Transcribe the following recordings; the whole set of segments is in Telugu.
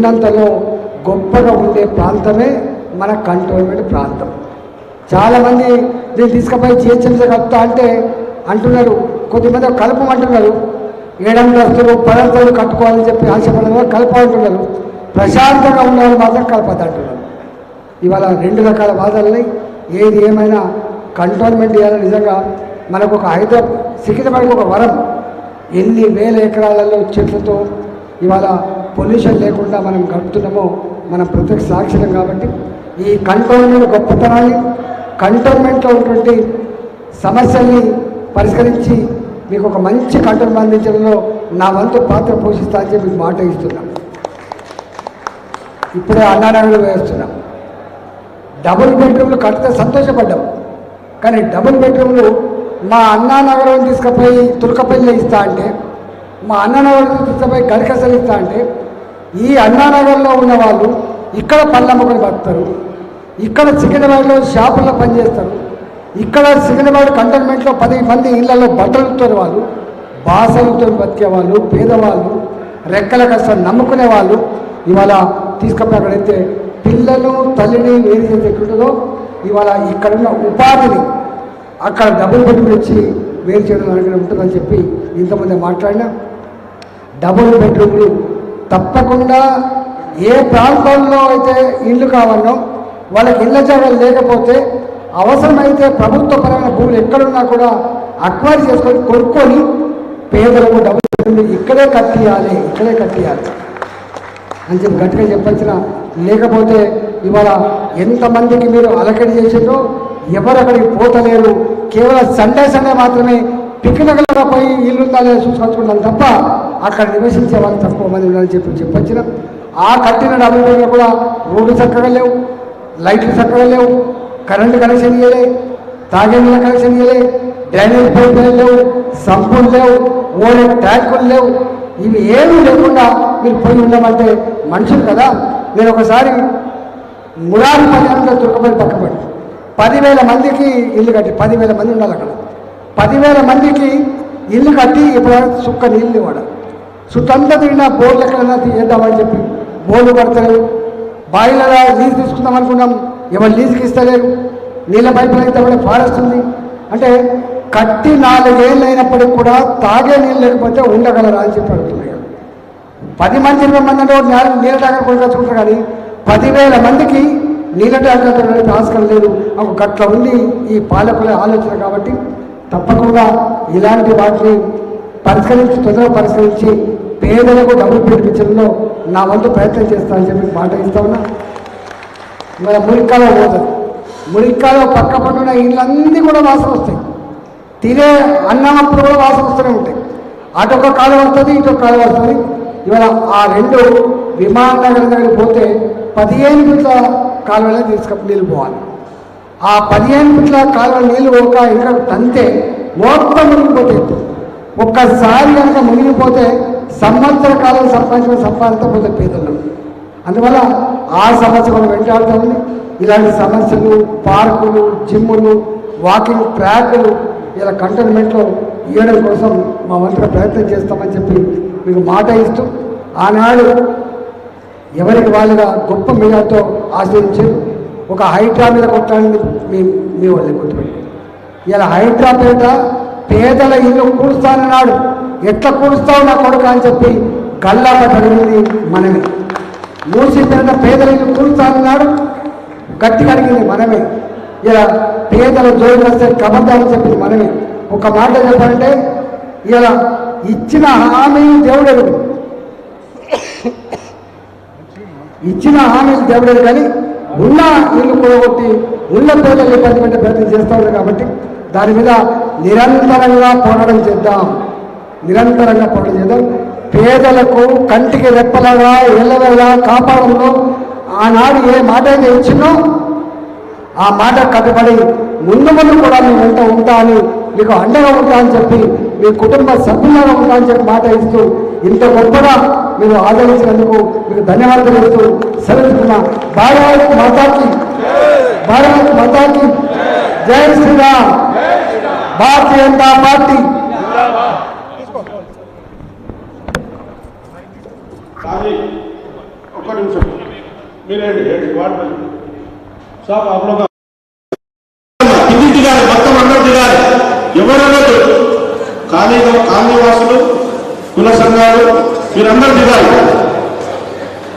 ఉన్నంతలో గొప్పగా ఉండే ప్రాంతమే మన కంటోన్మెంట్ ప్రాంతం. చాలామంది దీన్ని తీసుకుపోయి జిహెచ్ఎంసీ కలుపుతా అంటే అంటున్నారు కొద్దిమంది కలపమంటున్నారు ఏడంతస్తులు పదంతలు కట్టుకోవాలని చెప్పి ఆశపడిన కలపమంటున్నారు ప్రశాంతంగా ఉన్న మాత్రం కలపద్దు అంటున్నారు. ఇవాళ రెండు రకాల బాధలని ఏది ఏమైనా కంటోన్మెంట్ చేయాలని నిజంగా? మనకు ఒక హైదరాబాద్ సికింద్రాబాద్కి ఒక వరం. ఎన్ని వేల ఎకరాలలో చెట్లతో ఇవాళ పొల్యూషన్ లేకుండా మనం గడుపుతున్నామో మనం ప్రత్యక్ష సాక్షరం కాబట్టి ఈ కంటోన్మెంట్ గొప్పతనాన్ని కంటోన్మెంట్లో ఉన్నటువంటి సమస్యల్ని పరిష్కరించి మీకు ఒక మంచి కంటోన్ అందించడంలో నా వంతు పాత్ర పోషిస్తా అని చెప్పి మీకు మాట ఇస్తున్నాం. ఇప్పుడే అన్నానగర్లో వేస్తున్నాం. డబుల్ బెడ్రూమ్లు కడితే సంతోషపడ్డాం. కానీ డబుల్ బెడ్రూమ్లు మా అన్నానగరం తీసుకుపోయి తులకపల్లి ఇస్తా అంటే మా అన్ననగర్ తీసుకుపోయి గరికసలు ఇస్తా అంటే ఈ అన్నానగర్లో ఉన్న వాళ్ళు ఇక్కడ పళ్ళమ్మకొని బతుకుతారు ఇక్కడ సికింద్రాబాద్లో షాపుల్లో పనిచేస్తారు ఇక్కడ సికింద్రాబాద్ కంటోన్మెంట్లో పది మంది ఇళ్ళలో బట్టలుతారు వాళ్ళు బాసలతో బతికే వాళ్ళు పేదవాళ్ళు రెక్కల కష్టం నమ్ముకునే వాళ్ళు ఇవాళ తీసుకుపోయి అక్కడైతే పిల్లలు తల్లిని వేరు చేసి ఎట్లుంటుందో ఇవాళ ఇక్కడున్న ఉపాధిని అక్కడ డబ్బులు పెట్టుకుని వచ్చి వేరు చేయడం అనేది ఉంటుందని చెప్పి ఇంతమంది మాట్లాడినా. డబుల్ బెడ్రూమ్లు. తప్పకుండా ఏ ప్రాంతంలో అయితే ఇల్లు కావాలో వాళ్ళకి ఇళ్ళ జాగాలు లేకపోతే అవసరమైతే ప్రభుత్వపరమైన భూములు ఎక్కడున్నా కూడా అక్వైర్ చేసుకొని కొనుక్కొని పేదలకు డబుల్ బెడ్రూమ్లు ఇక్కడే కట్టియాలి ఇక్కడే కట్టియాలి. అని చెప్పి గట్టిగా చెప్పొచ్చిన. లేకపోతే ఇవాళ ఎంతమందికి మీరు అలకడి చేసిండ్రో ఎవరు అక్కడికి పోతలేరు. కేవలం సండే సండే మాత్రమే పిక్నిక్లుగా పోయి ఇల్లు ఉందా లేదా చూసుకొచ్చుకుంటాను తప్ప అక్కడ నివసించే వాళ్ళు తక్కువ మంది ఉన్నారని చెప్పి చెప్పొచ్చిన ఆ కట్టిన డబ్బులు కూడా రోడ్లు చక్కగా లేవు లైట్లు చక్కగా లేవు కరెంటు కనెక్షన్ ఇవ్వలే తాగే నీళ్ళ కనెక్షన్ ఇవ్వలే డ్రైనేజ్ పైపులు లేవు సంపులు లేవు ఓడే ట్యాంకులు లేవు. ఇవి ఏమీ లేకుండా మీరు పోయి ఉండమంటే మనుషులు కదా. నేను ఒకసారి మురారి పల్లెంలో తుర్కపల్లి పక్కపడి పదివేల మందికి ఇల్లు కట్టి పదివేల మంది ఉండాలి అక్కడ. పదివేల మందికి ఇల్లు కట్టి ఇప్పుడు సుక్క నీళ్ళు ఇవ్వడం సుతంతా తిరిగిన బోర్లు ఎక్కడైనా తీసేద్దామని చెప్పి బోర్లు పడతలేవు బాయిలలో లీజు తీసుకుందాం అనుకున్నాం. ఎవరు లీజుకి ఇస్తలేరు. నీళ్ళ పైపులు అయితే కూడా ఫారెస్ట్ ఉంది. అంటే కట్టి నాలుగేళ్ళు అయినప్పటికి కూడా తాగే నీళ్ళు లేకపోతే ఉండగలరా అని చెప్పి అడుగుతున్నాయి. పది మంది ఇరవై మంది అంటే నీళ్ళ నీళ్ళ ట్యాంకర్ కొనుకొచ్చుకుంటారు కానీ పదివేల మందికి నీళ్ళ ట్యాంకర్ కొనడానికి ఆస్కారం లేదు. ఒక గట్ల ఉంది ఈ పాలకుల ఆలోచన కాబట్టి తప్పకుండా ఇలాంటి వాటిని పరిష్కరించి తొందరగా పరిష్కరించి పేదలకు డబ్బులు పిలిపించడంలో నా వంతు ప్రయత్నం చేస్తానని చెప్పి మాట ఇస్తా ఉన్నా. మన మురికాలో పోతుంది మురికాలో పక్క పట్టున ఇళ్ళన్నీ కూడా వాసన వస్తాయి. తినే అన్నం అప్పుడు కూడా వాసన వస్తూనే ఉంటాయి. అటు ఒక కాలం వస్తుంది ఇటు ఒక వస్తుంది ఇవాళ ఆ రెండు విమాననగరం దగ్గర పోతే పదిహేను ఫీట్ల కాలువలో తీసుకొని నీళ్ళు పోవాలి. ఆ పదిహేను ఫీట్ల కాలువ నీళ్ళు ఒక ఇంకా తంతే మొత్తం మునిగిపోతే ఒక్కసారి కనుక మునిగిపోతే సంవత్సర కాలం సంపాదించిన సంపాదనతో పోతే పేదలు అందువల్ల ఆ సమస్య మనం వెంటాడుతామని ఇలాంటి సమస్యలు పార్కులు జిమ్ములు వాకింగ్ ట్రాకులు ఇలా కంటైన్మెంట్లో ఇవ్వడం కోసం మా వంతుగా ప్రయత్నం చేస్తామని చెప్పి మీకు మాట ఇస్తూ ఆనాడు ఎవరికి వాళ్ళుగా గొప్ప మీడియాతో ఆశ్రయించారు. ఒక హైడ్రా మీద కొట్టాలని మీ మీ వాళ్ళు గుర్తుపెట్టి ఇలా హైడ్రా పేట పేదల ఇల్లు కూడుస్తానన్నాడు. ఎట్లా కూరుస్తావు నా కొడుకు అని చెప్పి కళ్ళ అడిగింది మనమే. మూసి పేద పేదల కూరుస్తానన్నాడు కూడుస్తానన్నాడు గట్టి అడిగింది మనమే. ఇలా పేదల జోడు వస్తే కబద్దామని చెప్పింది మనమే. ఒక మాట చెప్పాలంటే ఇలా ఇచ్చిన హామీ దేవుడు ఇచ్చిన హామీలు దేవుడు కానీ ఉన్న ఇల్లు కూడగొట్టి ఉన్న పేదలు ఇబ్బంది పెట్టే ప్రయత్నం చేస్తూ ఉన్నారు కాబట్టి దాని మీద నిరంతరంగా పోరాటం చేద్దాం. నిరంతరంగా పనులు చేద్దాం. పేదలకు కంటికి రెప్పలగా ఎల్లవేళ కాపాడంలో ఆనాడు ఏ మాట అయితే ఇచ్చినో ఆ మాట కట్టుబడి ముందు ముందు కూడా మీ వెంట ఉంటా అని మీకు అండగా ఉంటా అని చెప్పి మీ కుటుంబ సభ్యులుగా ఉంటా అని చెప్పి మాట ఇస్తూ ఇంత గొప్పగా మీరు ఆదరించినందుకు మీకు ధన్యవాదాలు ఇస్తూ సెలవుతున్నా భారత్ మాతాకి భారత్ మాతాకి. జై శ్రీరామ్. భారతీయ జనతా పార్టీ. కానీ ఒక్క నిమిషం. మీరేంటి ఏంటి వాడలేదు సార్ అప్పుడు కింది దిగాలి దిగాలి ఎవరన్నట్టు ఖాళీ కాలనీవాసులు కుల సంఘాలు మీరందరూ దిగాలి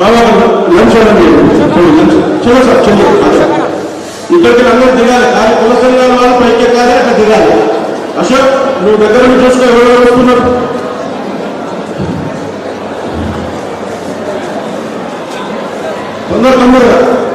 బాబా లంచ్ లంచ్. సార్ అందరూ దిగాలి. కానీ కుల సంఘాల వాళ్ళు అక్కడ దిగాలి. అశోక్ నువ్వు దగ్గర చూసుకుని ఎవరు వస్తున్నారు? తొందర తొందరగా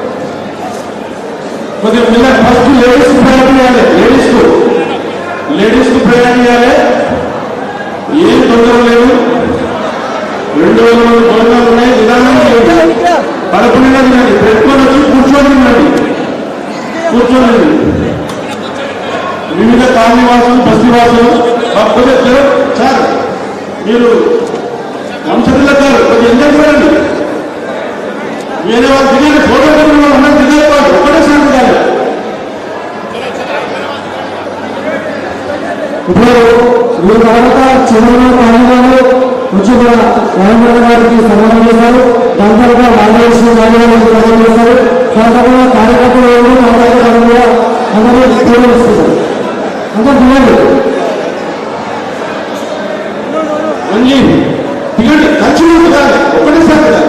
이걸 같이 놓고 우리에게 과거와 다른 것을 오픈했어야 하나 드릴 바에 뻔했습니다.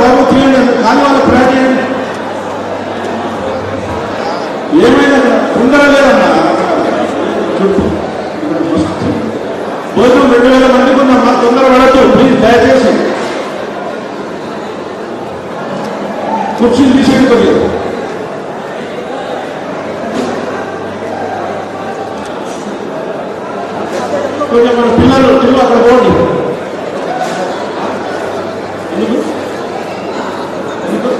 말고 뒤에 ప్రయాణం చేయండి ఏమైనా తొందర లేదన్నా భోజనం రెండు వేల మందికి మా తొందర పడద్దు ప్లీజ్ దయచేసి కుర్చీలు తీసేయండి. కొద్దిగా కొంచెం మన పిల్లలు పిల్లలు అక్కడ పోండి ఎందుకు ఎందుకు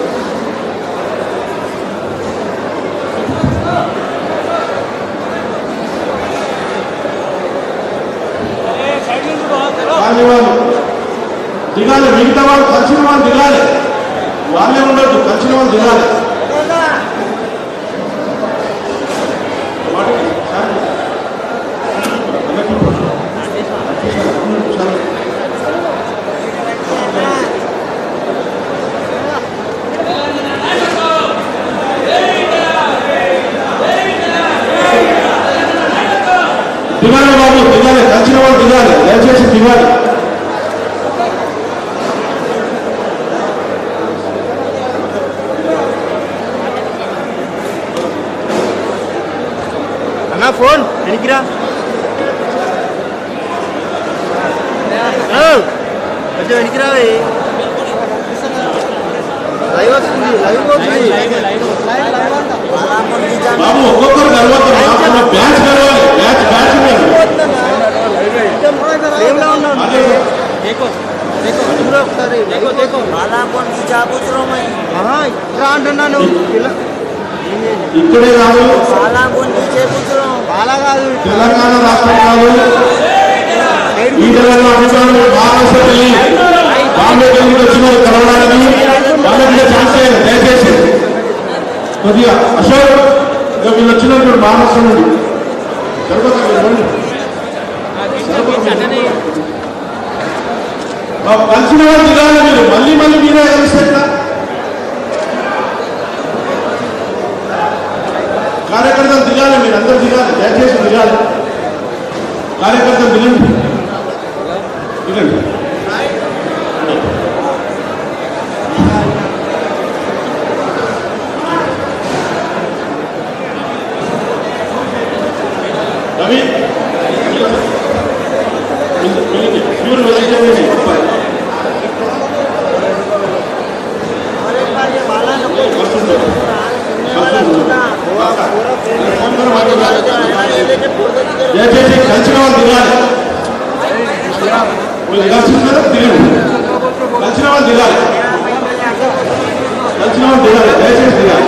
వాళ్ళ వాళ్ళు దిగాలి మిగతా వాళ్ళు కలిసిన వాళ్ళు దిగాలి వాళ్ళే ఉండొద్దు కలిసిన వాళ్ళు దిగాలి వాటికి సార్ దిగాలి బాబు దిగాలి కలిసిన వాళ్ళు దిగాలి దయచేసి దిగాలి అన్నా ఫోన్. ఓ, కొంచెం వెనక్కిరావి లైవ్ వస్తుంది లైవ్ పోతుంది. బాబు ఒక్కొక్కరు కలవద్దు బ్యాచ్ కలవాలి ఉన్నాను ఒకసారి? ఇట్లా అంటున్నాను. ఇక్కడే కాదు. తెలంగాణ రాష్ట్రం కాదు. ఈ తెలంగాణ అభిమానులు మహారాష్ట్రకి బాంబే వెళ్ళి వచ్చినారు కలవడానికి వాళ్ళకి ఛాన్స్ లేదు. దయచేసి. కొద్దిగా అశోక్ వీళ్ళు వచ్చినప్పుడు మహారాష్ట్ర నుండి కలిసిన వాళ్ళు మీరు మళ్ళీ మళ్ళీ మీరే కలిస్తే ఎట్లా? కార్యకర్తలు దిగాలి మీరు అందరూ దిగాలి దయచేసి దిగాలి. కార్యకర్తలు దిగండి. దిగండి. తెలియదు. దిగండి వాళ్ళు దిగాలి వాళ్ళు దయచేసి మీరు.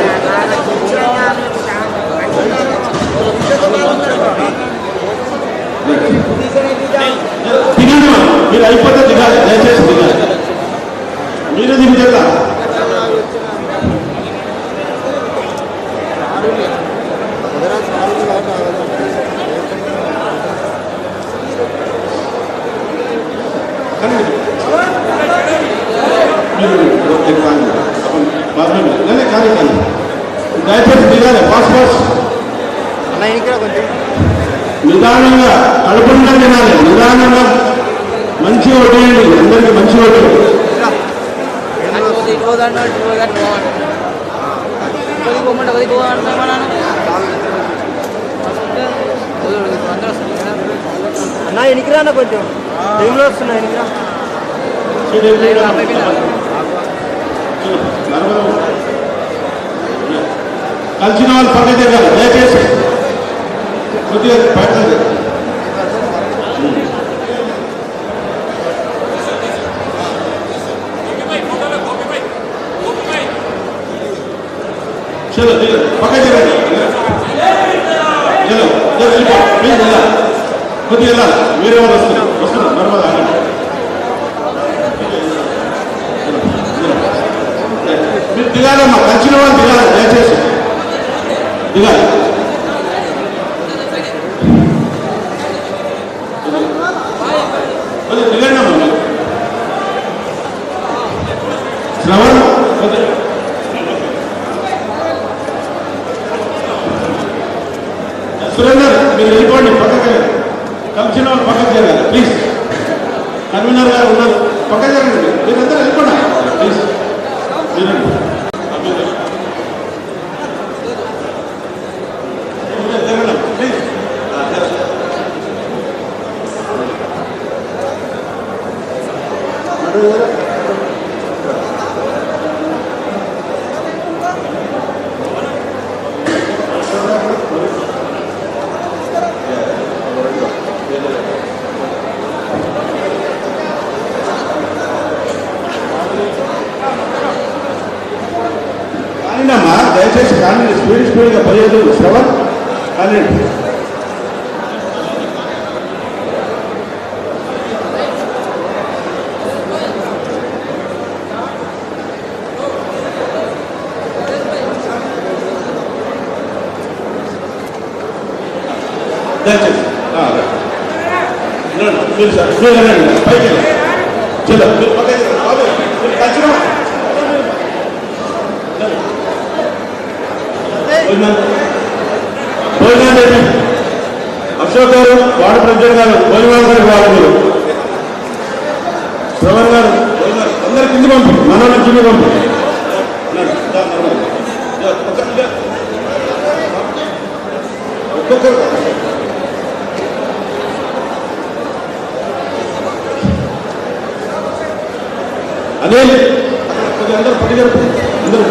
అయిపోతే దిగాలి దయచేసి మీరు దిగితే నిదానంగా కడుపుండా తినాలి నిదానంగా మంచి వడ్డేయండి అందరికీ మంచి వడ్డీ అన్న ఎనికిరా అన్న కొంచెం టైంలో వస్తున్నా కలిసిన వాళ్ళు పక్క జరగాలి దయచేసి కొద్దిగా బయట చలో దిగండి. జరగండి కొద్దిగా వేరే వాళ్ళు వస్తున్నారు మీరు దిగాలమ్మా కలిసిన వాళ్ళు దిగాలి దయచేసి దిగాలి మీరు. శ్రవణ్ సురేందర్ మీరు వెళ్ళిపోండి పక్కకి పక్కకి జరగాలి ప్లీజ్ కన్వీనర్ గారు ఉన్నారు. పక్క జరగండి మీరందరూ కానీనమ్మా దయచేసి కానీ స్పీడ్ స్పీడ్గా పదిహేను శ్రవణ్ కానీ. దయచేసి. ఆ, పైకి వెళ్ళండి. చలో మీరు పక్కకి రండి. బాబు, మీరు కలిసిన వాళ్ళు. భోజనం భోజనం చేయండి. అశోక్ గారు వార్డు ప్రజలు గారు భోజనం గారు వాడు శ్రవణ్ గారు అందరి కింద పంపి. మన కింద పంపి. ఒక్కొక్కరు అదే. అందరూ పట్టుకెళ్ళి అందరూ